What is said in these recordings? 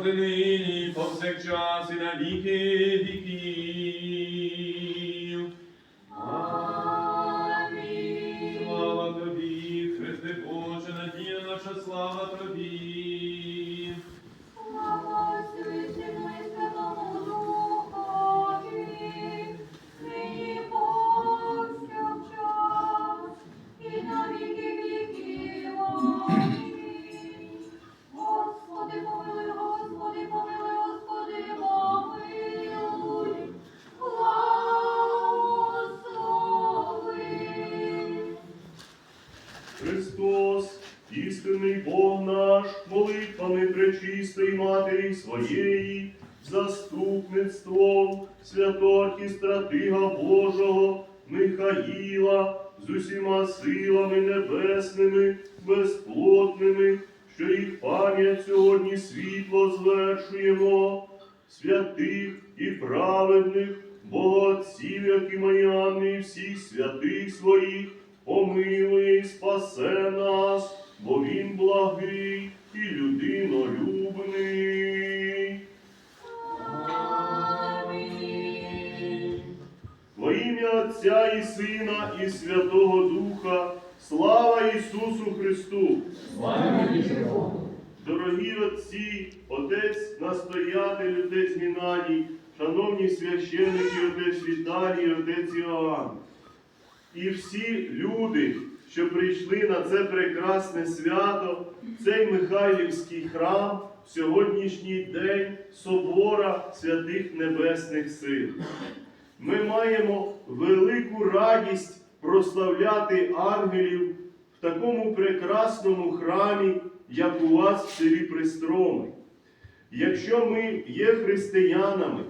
завжди нині, повсякчас, і на пречистої Матері своєї, заступництвом святоархістратига Божого Михаїла з усіма силами небесними, безплотними, що їх пам'ять сьогодні світло звершуємо, святих і праведних, богоотців, як і Маріани, і всіх святих своїх, помилує і спасе нас, бо він благий і людинолюбний. Амінь. Во ім'я Отця і Сина, і Святого Духа, слава Ісусу Христу! Дорогі отці, отець настоятель, отець Геннадій, шановні священники, отець Віталій, отець Іоанн. І всі люди, що прийшли на це прекрасне свято, цей Михайлівський храм в сьогоднішній день собора святих небесних сил. Ми маємо велику радість прославляти ангелів в такому прекрасному храмі, як у вас в селі Пристроми. Якщо ми є християнами,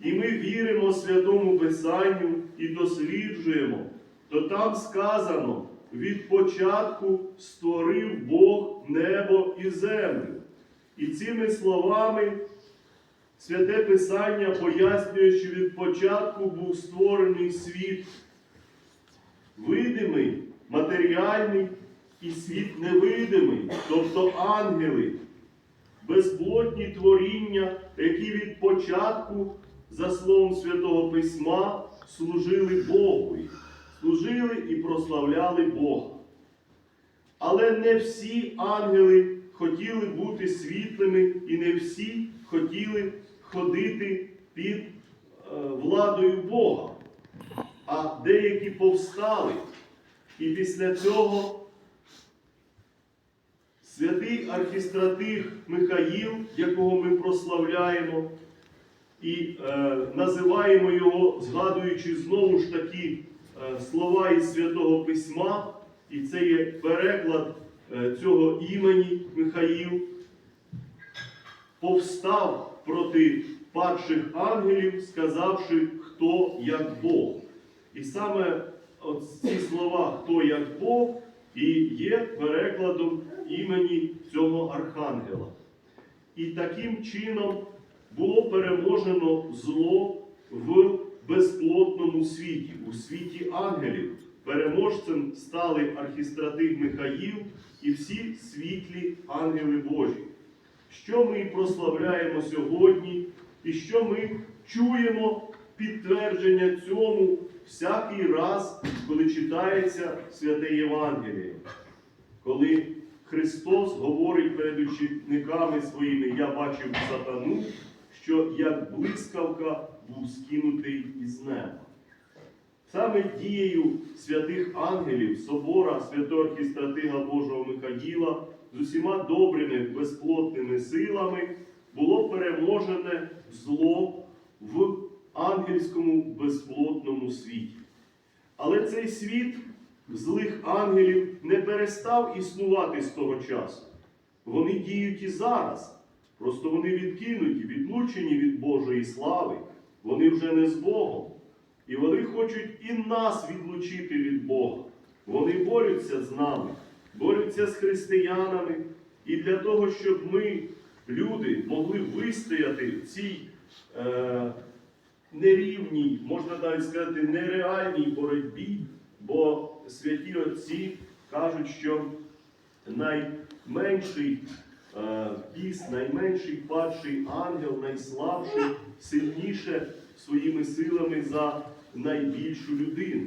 і ми віримо Святому Писанню і досліджуємо, то там сказано, від початку створив Бог небо і землю. І цими словами Святе Писання пояснює, що від початку був створений світ, видимий, матеріальний і світ невидимий, тобто ангели, безплотні творіння, які від початку, за словом Святого Письма, служили Богу, прославляли Бога. Але не всі ангели хотіли бути світлими, і не всі хотіли ходити під е, владою Бога. А деякі повстали. І після цього святий архістратиг Михаїл, якого ми прославляємо, і е, називаємо його, згадуючи знову ж таки слова із Святого Письма, і це є переклад е, цього імені Михаїл, повстав проти падших ангелів, сказавши, хто як Бог. І саме ці слова хто як Бог і є перекладом імені цього архангела. І таким чином було переможено зло в безплотному світі, у світі ангелів. Переможцем стали архістратиг Михаїл і всі світлі ангели Божі. Що ми прославляємо сьогодні, і що ми чуємо підтвердження цьому всякий раз, коли читається святе Євангеліє. Коли Христос говорить перед учениками своїми, я бачив сатану, що як блискавка був скинутий із неба. Саме дією святих ангелів, собора святого архістратига Божого Михаїла з усіма добрими безплотними силами було переможене зло в ангельському безплотному світі. Але цей світ злих ангелів не перестав існувати з того часу. Вони діють і зараз. Просто вони відкинуті, відлучені від Божої слави. Вони вже не з Богом. І вони хочуть і нас відлучити від Бога. Вони борються з нами, борються з християнами. І для того, щоб ми, люди, могли вистояти в цій е, нерівній, можна навіть сказати, нереальній боротьбі, бо святі отці кажуть, що найменший біс, найменший падший ангел, найслабший, сильніше своїми силами за найбільшу людину.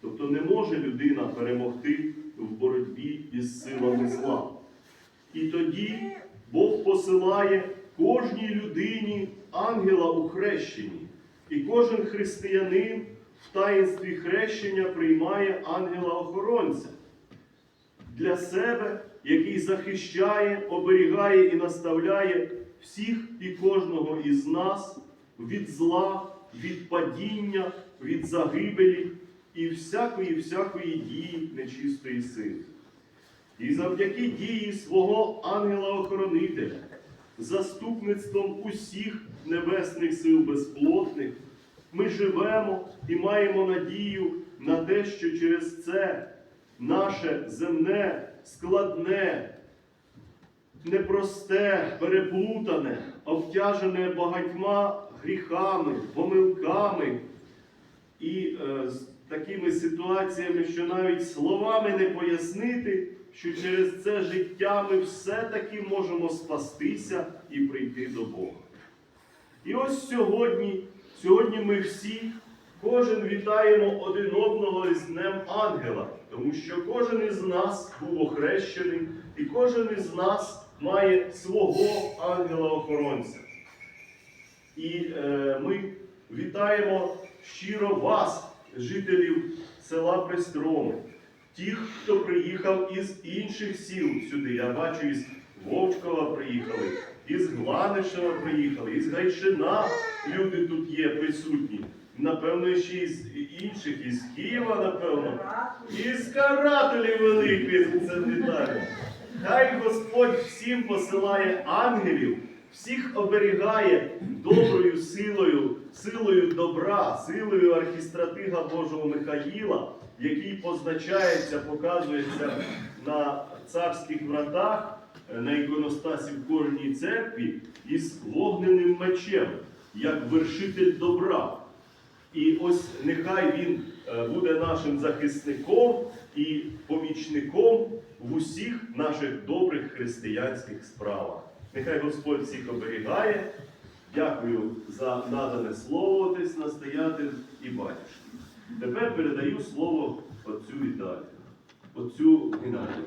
Тобто не може людина перемогти в боротьбі із силами зла. І тоді Бог посилає кожній людині ангела у хрещенні. І кожен християнин в таїнстві хрещення приймає ангела-охоронця для себе, який захищає, оберігає і наставляє всіх і кожного із нас від зла, від падіння, від загибелі і всякої всякої дії нечистої сили. І завдяки дії свого ангела-охоронителя, заступництвом усіх небесних сил безплотних, ми живемо і маємо надію на те, що через це наше земне, складне, непросте, переплутане, обтяжене багатьма гріхами, помилками і е, з такими ситуаціями, що навіть словами не пояснити, що через це життя ми все-таки можемо спастися і прийти до Бога. І ось сьогодні, сьогодні ми всі, кожен вітаємо один одного з Днем Ангела, тому що кожен із нас був охрещений, і кожен із нас має свого ангела-охоронця. І е, ми вітаємо щиро вас, жителів села Пристроми, тих, хто приїхав із інших сіл сюди. Я бачу, із Вовчкова приїхали, із Гланишева приїхали, із Гайшина люди тут є присутні. Напевно, ще із інших, із Києва, напевно, із карателів великих це вітаю. Хай Господь всім посилає ангелів, всіх оберігає доброю силою, силою добра, силою архістратига Божого Михаїла, який позначається, показується на царських вратах, на іконостасі в кожній церкві із вогненим мечем, як вершитель добра. І ось нехай він е, буде нашим захисником і помічником в усіх наших добрих християнських справах. Нехай Господь всіх оберігає. Дякую за надане слово, отець настоятель і батюшки. Тепер передаю слово отцю Віталію, отцю Геннадію.